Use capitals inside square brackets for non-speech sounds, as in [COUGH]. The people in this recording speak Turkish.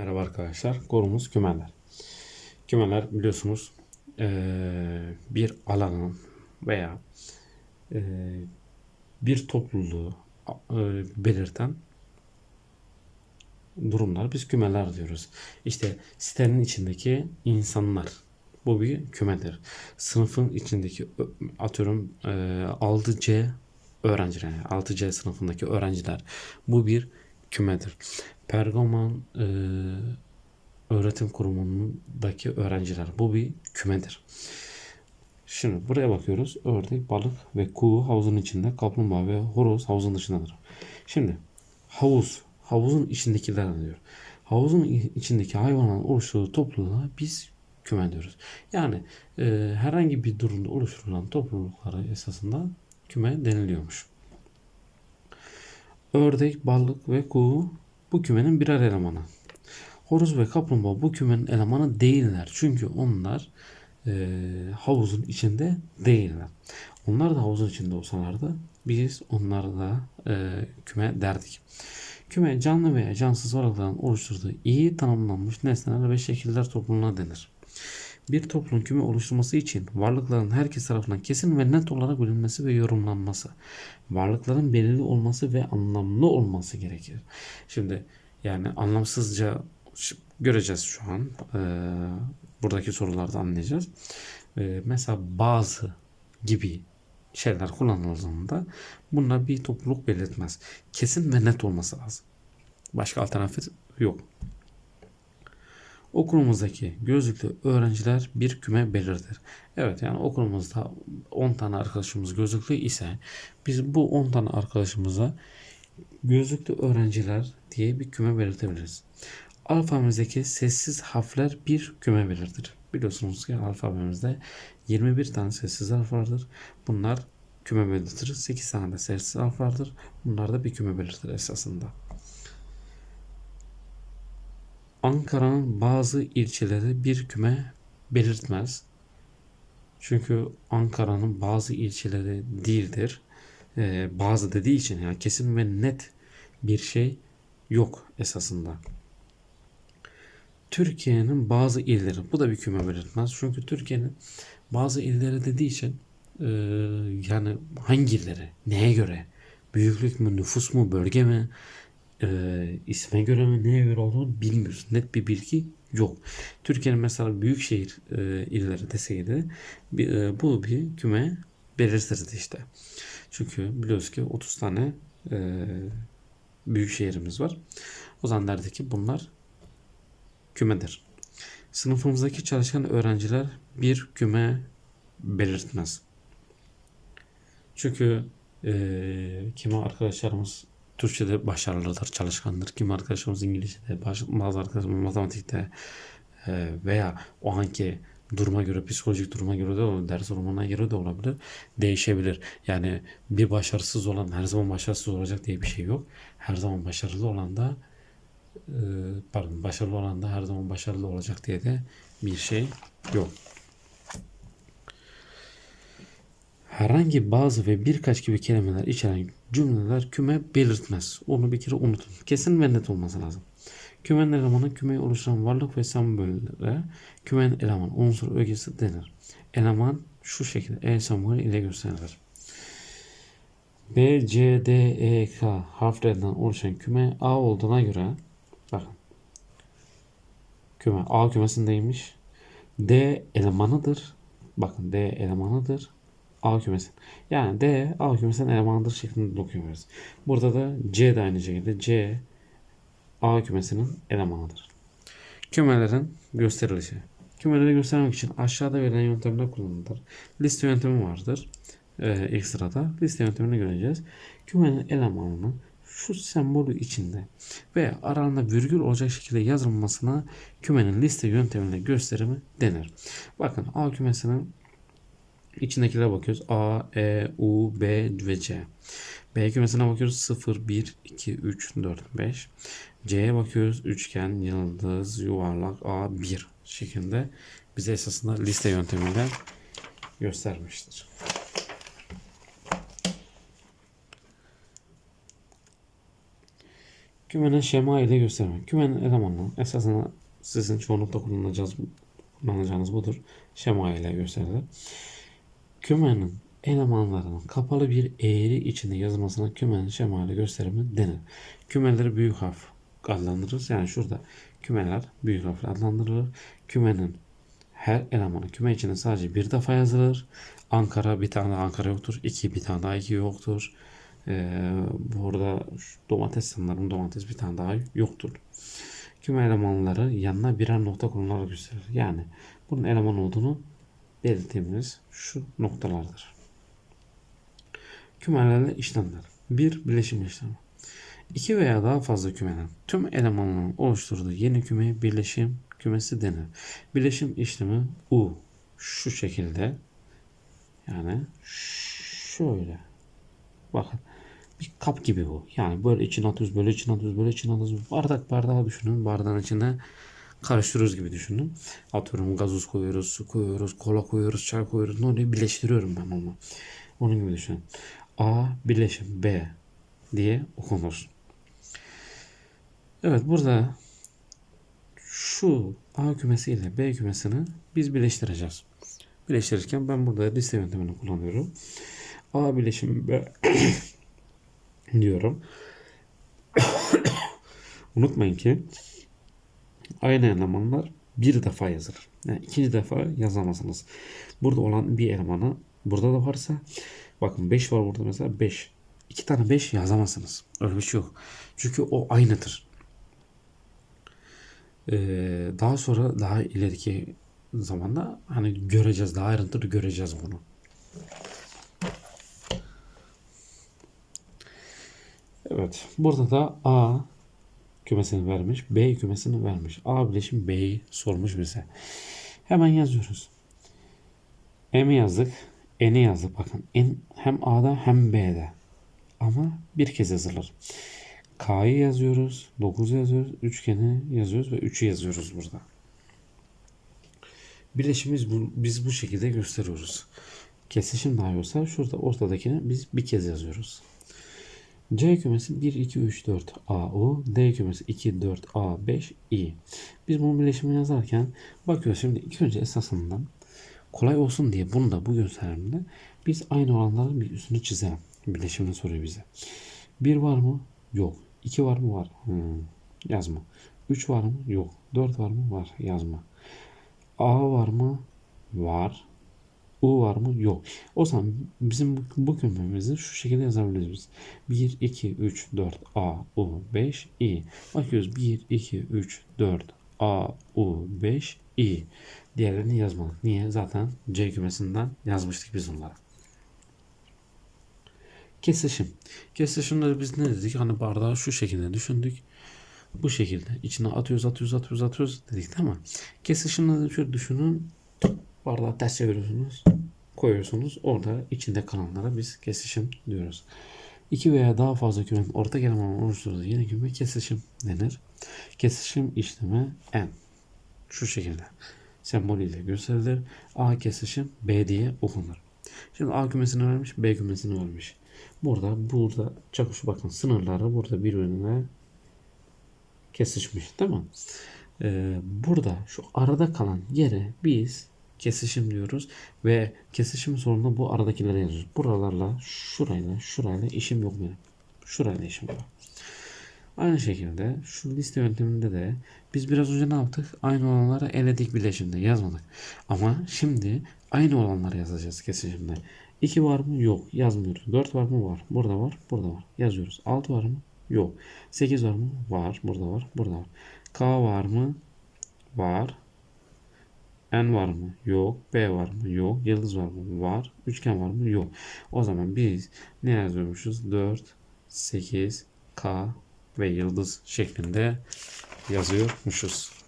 Merhaba arkadaşlar. Konumuz kümeler. Kümeler biliyorsunuz eee, bir alanın veya eee, bir topluluğu eee, belirten durumlar biz kümeler diyoruz. İşte sitenin içindeki insanlar bu bir kümedir. Sınıfın içindeki atıyorum eee 6C öğrenciler, yani 6C sınıfındaki öğrenciler bu bir kümedir. Pergamon eee, öğretim kurumundaki öğrenciler bu bir kümedir. Şimdi buraya bakıyoruz. Ördek, balık ve kuğu havuzun içinde, kaplumbağa ve horoz havuzun dışındadır. Şimdi havuz, havuzun içindekiler diyor. Havuzun içindeki hayvanların oluşturduğu topluluğa biz küme diyoruz. Yani e, herhangi bir durumda oluşturulan topluluklara esasında küme deniliyormuş. Ördek, balık ve kuğu bu kümenin birer elemanı. Horoz ve kaplumbağa bu kümenin elemanı değiller. Çünkü onlar e, havuzun içinde değiller. Onlar da havuzun içinde olsalardı biz onlara da e, küme derdik. Küme canlı veya cansız varlıkların oluşturduğu iyi tanımlanmış nesneler ve şekiller topluluğuna denir. Bir toplumun küme oluşturması için varlıkların herkes tarafından kesin ve net olarak bilinmesi ve yorumlanması, varlıkların belirli olması ve anlamlı olması gerekir. Şimdi yani anlamsızca göreceğiz şu an. Ee, buradaki sorularda anlayacağız. Ee, mesela bazı gibi şeyler kullanıldığında bunlar bir topluluk belirtmez. Kesin ve net olması lazım. Başka alternatif yok. Okulumuzdaki gözlüklü öğrenciler bir küme belirtir. Evet yani okulumuzda 10 tane arkadaşımız gözlüklü ise biz bu 10 tane arkadaşımıza gözlüklü öğrenciler diye bir küme belirtebiliriz. Alfabemizdeki sessiz harfler bir küme belirtir. Biliyorsunuz ki alfabemizde 21 tane sessiz harf vardır. Bunlar küme belirtir. 8 tane de sessiz harf vardır. Bunlar da bir küme belirtir esasında. Ankara'nın bazı ilçeleri bir küme belirtmez. Çünkü Ankara'nın bazı ilçeleri değildir. Ee, bazı dediği için yani kesin ve net bir şey yok esasında. Türkiye'nin bazı illeri bu da bir küme belirtmez. Çünkü Türkiye'nin bazı illeri dediği için e, yani hangi illeri, neye göre, büyüklük mü, nüfus mu, bölge mi, e, isme göre mi, neye göre olduğunu bilmiyoruz. Net bir bilgi yok. Türkiye'nin mesela büyükşehir e, illeri deseydi bir, e, bu bir küme belirtirdi işte. Çünkü biliyoruz ki 30 tane e, büyük şehrimiz var. O zaman derdi ki bunlar kümedir. Sınıfımızdaki çalışkan öğrenciler bir küme belirtmez. Çünkü eee kimi arkadaşlarımız Türkçe'de başarılıdır, çalışkandır. Kimi arkadaşlarımız İngilizce'de, bazı arkadaşlarımız matematikte eee, veya o anki duruma göre, psikolojik duruma göre de olabilir, ders durumuna göre de olabilir. Değişebilir. Yani bir başarısız olan her zaman başarısız olacak diye bir şey yok. Her zaman başarılı olan da e, pardon başarılı olan da her zaman başarılı olacak diye de bir şey yok. Herhangi bazı ve birkaç gibi kelimeler içeren cümleler küme belirtmez. Onu bir kere unutun. Kesin ve net olması lazım. Kümenin elemanı kümeyi oluşturan varlık ve sembollere kümenin eleman unsur ögesi denir. Eleman şu şekilde E sembolü ile gösterilir. B, C, D, E, K harflerinden oluşan küme A olduğuna göre bakın küme A kümesindeymiş. D elemanıdır. Bakın D elemanıdır. A kümesi. Yani D A kümesinin elemanıdır şeklinde okuyoruz. Burada da C de aynı şekilde C A kümesinin elemanıdır. Kümelerin gösterilişi. Kümeleri göstermek için aşağıda verilen yöntemler kullanılır. Liste yöntemi vardır. Ee, ilk sırada liste yöntemini göreceğiz. Kümenin elemanını şu sembolü içinde ve aralarında virgül olacak şekilde yazılmasına kümenin liste yöntemine gösterimi denir. Bakın A kümesinin içindekilere bakıyoruz. A, E, U, B ve C. B kümesine bakıyoruz. 0, 1, 2, 3, 4, 5. C'ye bakıyoruz. Üçgen, yıldız, yuvarlak, A, 1 şeklinde bize esasında liste yöntemiyle göstermiştir. Kümenin şema ile gösterme. Kümenin elemanı esasında sizin çoğunlukla kullanacağınız, kullanacağınız budur. Şema ile gösterilir. Kümenin elemanlarının kapalı bir eğri içinde yazılmasına kümenin şema ile gösterimi denir. Kümeleri büyük harf adlandırırız. Yani şurada kümeler büyük harfle adlandırılır. Kümenin her elemanı küme içinde sadece bir defa yazılır. Ankara bir tane daha Ankara yoktur. İki bir tane daha iki yoktur. Ee, burada domates sanırım domates bir tane daha yoktur. Küme elemanları yanına birer nokta konularak gösterir. Yani bunun eleman olduğunu belirttiğimiz şu noktalardır. Kümelerle işlemler. Bir bileşim işlemi. İki veya daha fazla kümenin tüm elemanların oluşturduğu yeni küme birleşim kümesi denir. Birleşim işlemi U şu şekilde yani şöyle bakın bir kap gibi bu. Yani böyle içine atıyoruz, böyle içine atıyoruz, böyle içine atıyoruz. Bardak bardağı düşünün. Bardağın içine karıştırıyoruz gibi düşünün. Atıyorum gazoz koyuyoruz, su koyuyoruz, kola koyuyoruz, çay koyuyoruz. Ne oluyor? Birleştiriyorum ben onu. Onun gibi düşünün. A birleşim B diye okunur. Evet burada şu A kümesi ile B kümesini biz birleştireceğiz. Birleştirirken ben burada liste yöntemini kullanıyorum. A birleşim B [COUGHS] diyorum. [COUGHS] Unutmayın ki aynı elemanlar bir defa yazılır. Yani ikinci defa yazamazsınız. Burada olan bir elemanı burada da varsa bakın 5 var burada mesela 5. İki tane 5 yazamazsınız. Öyle bir şey yok. Çünkü o aynıdır. Ee, daha sonra daha ileriki zamanda hani göreceğiz daha ayrıntılı göreceğiz bunu. Evet. Burada da A kümesini vermiş. B kümesini vermiş. A bileşim B'yi sormuş bize. Hemen yazıyoruz. M'i yazdık. N'i yazdık. Bakın N hem A'da hem B'de. Ama bir kez yazılır. K'yı yazıyoruz. 9 yazıyoruz. Üçgeni yazıyoruz ve 3'ü yazıyoruz burada. Birleşimiz bu, biz bu şekilde gösteriyoruz. Kesişim dahi olsa şurada ortadakini biz bir kez yazıyoruz. C kümesi 1, 2, 3, 4 A, U. D kümesi 2, 4 A, 5 I. Biz bunun birleşimini yazarken bakıyoruz şimdi ilk önce esasından kolay olsun diye bunu da bu gösterimde biz aynı olanların bir üstünü çizelim. Birleşimini soruyor bize. 1 var mı? Yok. 2 var mı? Var. Hmm. Yazma. 3 var mı? Yok. 4 var mı? Var. Yazma. A var mı? Var. U var mı? Yok. O zaman bizim bu, kümemizi şu şekilde yazabiliriz biz. 1, 2, 3, 4, A, U, 5, I. Bakıyoruz 1, 2, 3, 4, A, U, 5, I. Diğerlerini yazmadık. Niye? Zaten C kümesinden yazmıştık biz onları. Kesişim. Kesişimleri biz ne dedik? Hani bardağı şu şekilde düşündük. Bu şekilde. içine atıyoruz, atıyoruz, atıyoruz, atıyoruz dedik değil mi? Kesişimleri şöyle düşünün. Bardağı ters çeviriyorsunuz. Koyuyorsunuz. Orada içinde kalanlara biz kesişim diyoruz. İki veya daha fazla kümenin ortak elemanı oluşturduğu yeni küme kesişim denir. Kesişim işlemi N. Şu şekilde sembolüyle gösterilir. A kesişim B diye okunur. Şimdi A kümesini vermiş, B kümesini vermiş. Burada burada çakışı bakın sınırları burada birbirine kesişmiş değil mi? Ee, burada şu arada kalan yere biz kesişim diyoruz ve kesişim sonunda bu aradakileri yazıyoruz. Buralarla şurayla şurayla işim yok benim. Şurayla işim var. Aynı şekilde şu liste yönteminde de biz biraz önce ne yaptık? Aynı olanları eledik bileşimde yazmadık. Ama şimdi aynı olanları yazacağız kesişimde. 2 var mı? Yok. Yazmıyoruz. 4 var mı? Var. Burada var. Burada var. Yazıyoruz. 6 var mı? Yok. 8 var mı? Var. Burada var. Burada var. K var mı? Var. N var mı? Yok. B var mı? Yok. Yıldız var mı? Var. Üçgen var mı? Yok. O zaman biz ne yazıyormuşuz? 4, 8, K ve yıldız şeklinde yazıyormuşuz.